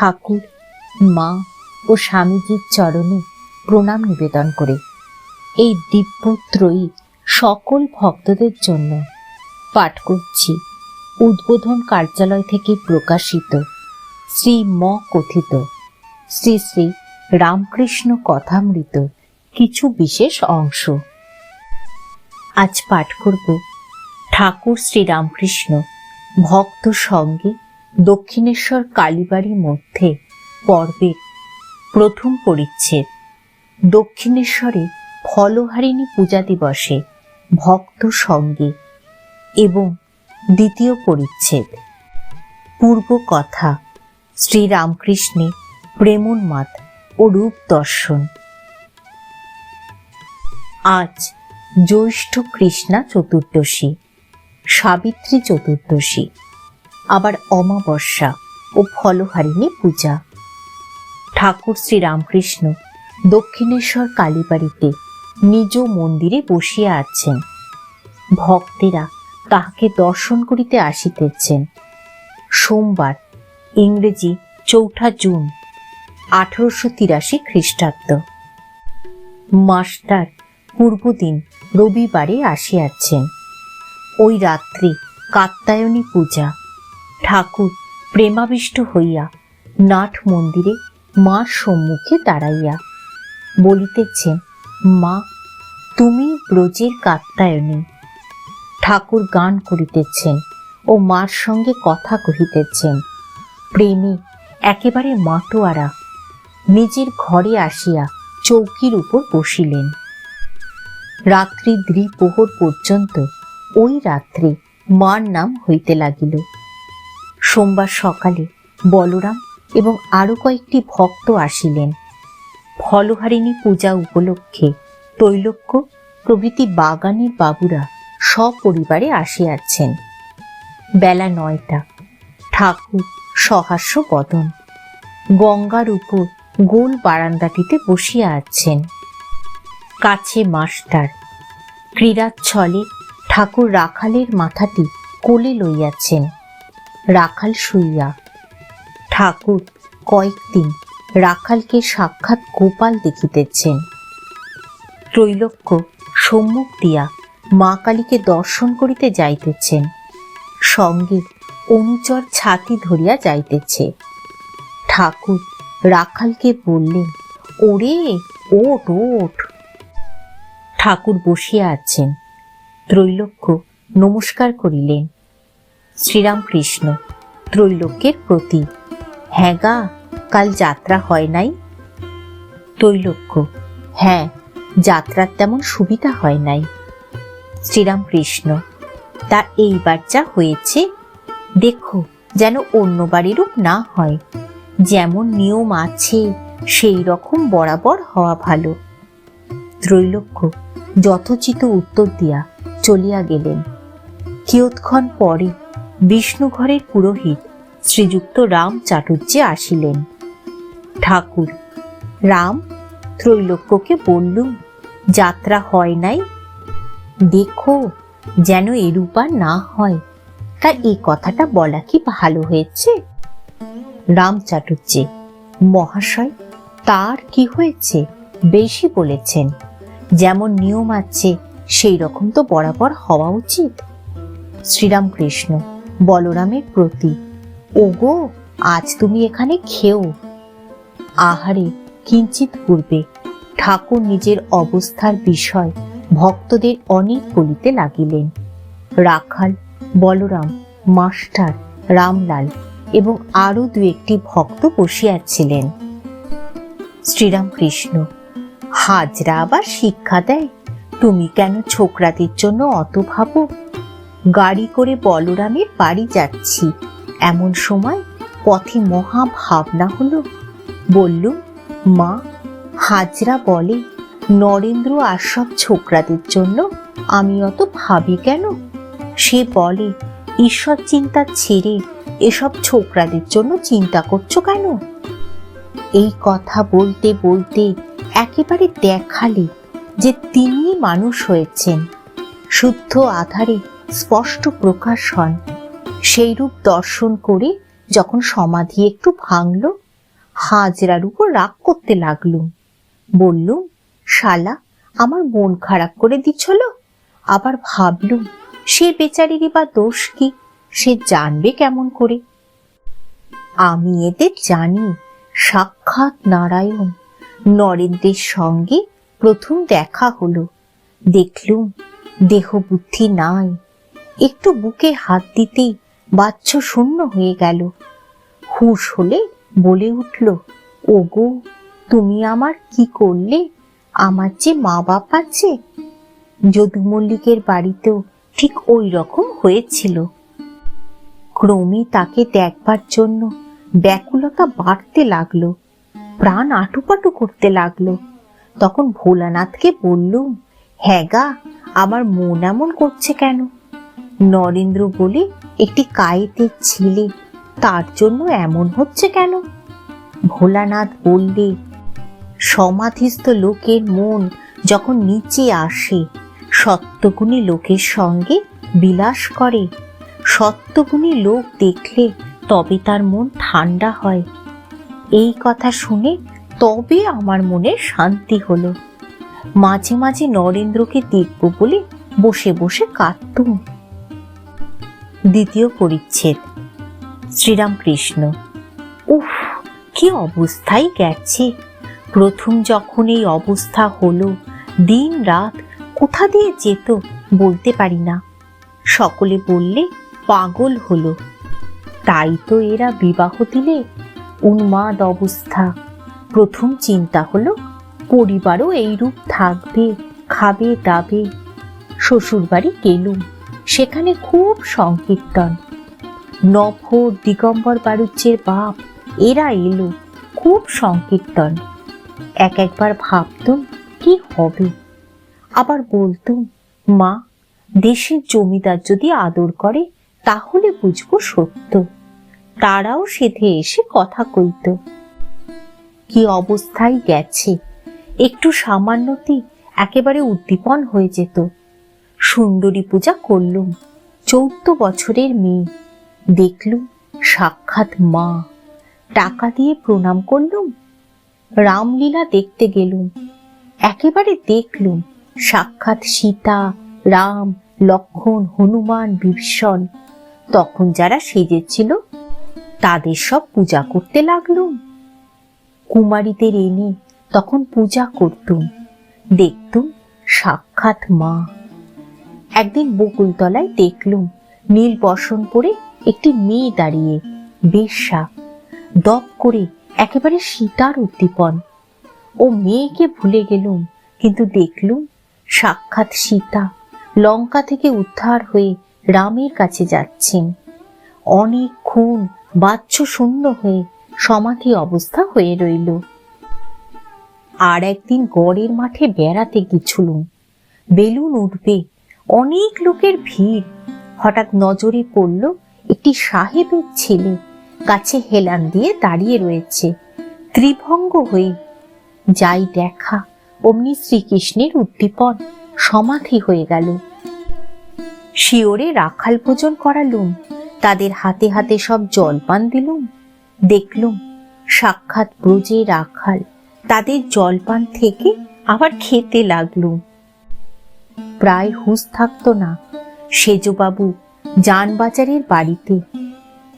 ঠাকুর, মা ও স্বামীজির চরণে প্রণাম নিবেদন করে। এই দিব্যত্রয়ী সকল ভক্তদের জন্য পাঠ করছি। উদ্বোধন কার্যালয় থেকে প্রকাশিত শ্রী ম কথিত। শ্রী শ্রী রামকৃষ্ণ কথামৃত কিছু বিশেষ অংশ। আজ পাঠ করব ঠাকুর শ্রী রামকৃষ্ণ ভক্ত সঙ্গে দক্ষিণেশ্বর কালীবাড়ির মধ্যে পর্বের প্রথম পরিচ্ছেদ। দক্ষিণেশ্বরে ফলহারিণী পূজা দিবসে ভক্ত সঙ্গে এবং দ্বিতীয় পরিচ্ছেদ। পূর্ব কথা, শ্রীরামকৃষ্ণে প্রেমোন্মাদ ও রূপ দর্শন। আজ জ্যৈষ্ঠ কৃষ্ণা চতুর্দশী, সাবিত্রী চতুর্দশী। আবার অমাবস্যা ও ফলহারিণী পূজা। ঠাকুর শ্রীরামকৃষ্ণ দক্ষিণেশ্বর কালীবাড়িতে নিজ মন্দিরে বসিয়া আছেন। ভক্তেরা তাহাকে দর্শন করিতে আসিতেছেন। সোমবার, ইংরেজি চৌঠা জুন, আঠারোশো তিরাশি খ্রিস্টাব্দ। মাস্টার পূর্বদিন রবিবারে আসিয়াছেন। ওই রাত্রি কাত্তায়নী পূজা। ঠাকুর প্রেমাবিষ্ট হইয়া নাট মন্দিরে মার সম্মুখে দাঁড়াইয়া বলিতেছেন, মা, তুমি ব্রজের কাত্তায়নী ঠাকুর গান করিতেছেন ও মার সঙ্গে কথা কহিতেছেন, প্রেমে একেবারে মাটোয়ারা নিজের ঘরে আসিয়া চৌকির উপর বসিলেন। রাত্রি দ্বিপ্রহর পর্যন্ত ওই রাত্রে মার নাম হইতে লাগিল। সোমবার সকালে বলরাম এবং আরও কয়েকটি ভক্ত আসিলেন। ফলহারিণী পূজা উপলক্ষে তৈলক্য প্রভৃতি বাগানের বাবুরা সপরিবারে আসিয়াছেন। বেলা নয়টা। ঠাকুর সহাস্য বদন। গঙ্গার উপর গোল বারান্দাটিতে বসিয়া আছেন। কাছে মাস্টার। ক্রীড়াচ্ছলে ঠাকুর রাখালের মাথাটি কোলে লইয়াছেন। রাখাল শুইয়া ঠাকুর, কয়েকদিন রাখালকে সাক্ষাৎ গোপাল দেখিতেছেন। ত্রৈলোক্য সম্মুখ দিয়া মা কালীকে দর্শন করিতে যাইতেছেন। সঙ্গে অনুচর ছাতি ধরিয়া যাইতেছে। ঠাকুর রাখালকে বললেন, ওরে ওট ওট ঠাকুর বসিয়া আছেন। ত্রৈলোক্য নমস্কার করিলেন। শ্রীরামকৃষ্ণ ত্রৈলোক্যের প্রতি হ্যাঁ গা, কাল যাত্রা হয় নাই? তৈলক্য হ্যাঁ যাত্রার তেমন সুবিধা হয় নাই। শ্রীরামকৃষ্ণ, তা এইবার যা হয়েছে, দেখো যেন অন্য বাড়িরূপ না হয়। যেমন নিয়ম আছে, সেই রকম বরাবর হওয়া ভালো। ত্রৈলোক্য, যথোচিত উত্তর দিয়া চলিয়া গেলেন। কিয়ৎক্ষণ পরে বিষ্ণু ঘরের পুরোহিত শ্রীযুক্ত রাম চাটুর্যে আসিলেন। ঠাকুর, রাম ত্রৈলোক্যকে বললুম, যাত্রা হয় নাই? দেখো, যেন এরূপা না হয়। তা এই কথাটা বলা কি ভালো হয়েছে? রাম চাটুর্যে, মহাশয়, তার কি হয়েছে? বেশি বলেছেন। যেমন নিয়ম আছে সেই রকম তো বরাবর হওয়া উচিত। শ্রীরামকৃষ্ণ বলরামের প্রতি। ওগো, আজ তুমি এখানে খেও। আহারে কিঞ্চিত পূর্বে ঠাকুর নিজের অবস্থার বিষয় ভক্তদের অনেক বলিতে লাগিলেন। রাখাল, বলরাম, মাস্টার, রামলাল এবং আরও দু একটি ভক্ত বসিয়াছিলেন। শ্রীরামকৃষ্ণ, হাজরা আবার শিক্ষা দেয়? তুমি কেন ছোকরাদের জন্য অত ভাবো? গাড়ি করে বলরামের বাড়ি যাচ্ছি। এমন সময় পথে মহা ভাবনা হলো। বললুম মা, হাজরা বলে, নরেন্দ্র আর সব ছোকরাদের জন্য আমি অত ভাবি কেন? সে বলে, ঈশ্বর চিন্তা ছেড়ে এসব ছোকরাদের জন্য চিন্তা করছ কেন? এই কথা বলতে বলতে একেবারে দেখালে যে তিনি মানুষ হয়েছেন। শুদ্ধ আধারে স্পষ্ট প্রকাশ হন সেই রূপ দর্শন করে যখন সমাধি একটু ভাঙল, হাজরার উপর রাগ করতে লাগলুম বললুম শালা, আমার মন খারাপ করে দিচ্ছিল আবার ভাবলুম সে বেচারিরই বা দোষ কি? সে জানবে কেমন করে? আমি এদের জানি। সাক্ষাৎ নারায়ণ। নরেন্দ্রের সঙ্গে প্রথম দেখা হলো। দেখলুম দেহ বুদ্ধি নাই। একটু বুকে হাত দিতেই বাচ্চ শূন্য হয়ে গেল। হুশ হলে বলে উঠল, ওগো, তুমি আমার কি করলে? আমার যে মা বাপ আছে? যদু মল্লিকের বাড়িতেও ঠিক ওই রকম হয়েছিল। ক্রমে তাকে দেখবার জন্য ব্যাকুলতা বাড়তে লাগল, প্রাণ আটুপাটু করতে লাগল। তখন ভোলানাথকে বললুম হ্যাঁ গা, আমার মন এমন করছে কেন? নরেন্দ্র বলে, একটি কায়েতের ছেলে, তার জন্য এমন হচ্ছে কেন? ভোলানাথ বললে, সমাধিস্থ লোকের মন যখন নিচে আসে, সত্যগুণী লোকের সঙ্গে বিলাস করে। সত্যগুণী লোক দেখলে তবে তার মন ঠান্ডা হয়। এই কথা শুনে তবে আমার মনে শান্তি হলো। মাঝে মাঝে নরেন্দ্রকে দেখব বলে বসে বসে কাঁদতুম। দ্বিতীয় পরিচ্ছেদ। শ্রীরামকৃষ্ণ, উফ, কি অবস্থায় গেছে? প্রথম যখন এই অবস্থা হলো, দিন রাত কোথা দিয়ে যেত বলতে পারি না। সকলে বললে, পাগল হলো। তাই তো এরা বিবাহ দিলে উন্মাদ অবস্থা। প্রথম চিন্তা হলো, পরিবারও এইরূপ থাকবে, খাবে, দাবে। শ্বশুরবাড়ি গেলুম। সেখানে খুব সংকীর্তন। নফর দিগম্বর বাড়ুজ্যের বাপ, এরা এলো, খুব সংকীর্তন। এক একবার ভাবতুম, কি হবে? আবার বলতুম, মা, দেশের জমিদার যদি আদর করে, তাহলে বুঝব সত্য। তারাও সেধে এসে কথা কইত। কি অবস্থায় গেছে? একটু সামান্যতি একেবারে উদ্দীপন হয়ে যেত। সুন্দরী পূজা করলুম। চৌদ্দ বছরের মেয়ে। দেখলুম সাক্ষাৎ মা। টাকা দিয়ে প্রণাম করলুম। রামলীলা দেখতে গেলুম। একেবারে দেখলুম সাক্ষাৎ সীতা, রাম, লক্ষণ, হনুমান, বিভীষণ। তখন যারা সেজেছিল, তাদের সব পূজা করতে লাগলুম। কুমারীদের এনে তখন পূজা করতুম। দেখতুম সাক্ষাৎ মা। একদিন বকুলতলায় দেখলুম নীল বসন পরে একটি মেয়ে দাঁড়িয়ে বেশ্যা দপ করে একেবারে সীতার উদ্দীপন। ও মেয়েকে ভুলে গেলুম, কিন্তু দেখলুম সাক্ষাৎ সীতা লঙ্কা থেকে উদ্ধার হয়ে রামের কাছে যাচ্ছেন। অনেকক্ষণ বাচ্চ শূন্য হয়ে সমাধি অবস্থা হয়ে রইল। আর একদিন গড়ের মাঠে বেড়াতে গেছিলুম। বেলুন উঠবে অনেক লোকের ভিড়। হঠাৎ নজরে পড়ল একটি সাহেবের ছেলে। কাছে হেলান দিয়ে দাঁড়িয়ে রয়েছে। ত্রিভঙ্গ হয়ে যাই দেখা। অমনি শ্রীকৃষ্ণের উদ্দীপন সমাধি হয়ে গেল। শিওরে রাখাল ভোজন করালুম। তাদের হাতে হাতে সব জলপান দিলুম। দেখলুম সাক্ষাৎ ব্রজে রাখাল। তাদের জলপান থেকে আবার খেতে লাগলুম। প্রায় হুঁশ থাকতো না সেজবাবু যানবাজারের বাড়িতে।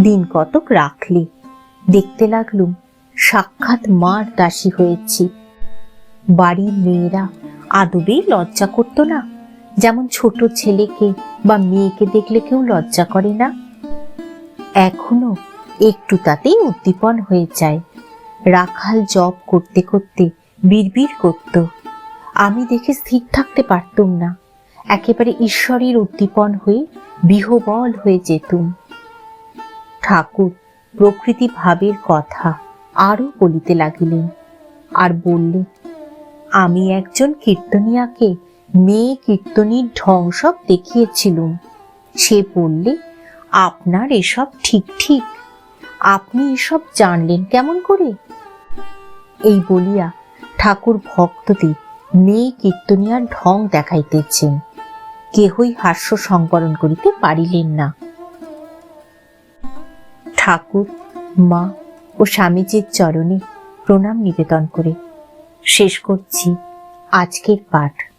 দিন কতক রাখলে। দেখতে লাগলুম সাক্ষাৎ মার দাসী হয়েছি। বাড়ির মেয়েরা আদবেই লজ্জা করতো না। যেমন ছোট ছেলেকে বা মেয়েকে দেখলে কেউ লজ্জা করে না। এখনও একটু তাতেই উদ্দীপন হয়ে যায়। রাখাল জব করতে করতে বিড়বিড় করত। আমি দেখে স্থির থাকতে পারতুম না। একেবারে ঈশ্বরের উদ্দীপন হয়ে বিহবল হয়ে যেতুম। ঠাকুর প্রকৃতি ভাবের কথা আরও বলিতে লাগিলেন আর বললেন, আমি একজন কীর্তনিয়াকে মেয়ে কীর্তনীর ঢং সব দেখিয়েছিলুম। সে বললে, আপনার এসব ঠিক ঠিক। আপনি এসব জানলেন কেমন করে? এই বলিয়া ঠাকুর ভক্তদের মেয়ে কীর্তনিয়ার ঢং দেখাইতেছেন। কেহই হাস্য সংকরণ করিতে পারিলেন না। ঠাকুর, মা ও স্বামীজির চরণে প্রণাম নিবেদন করে শেষ করছি আজকের পাঠ।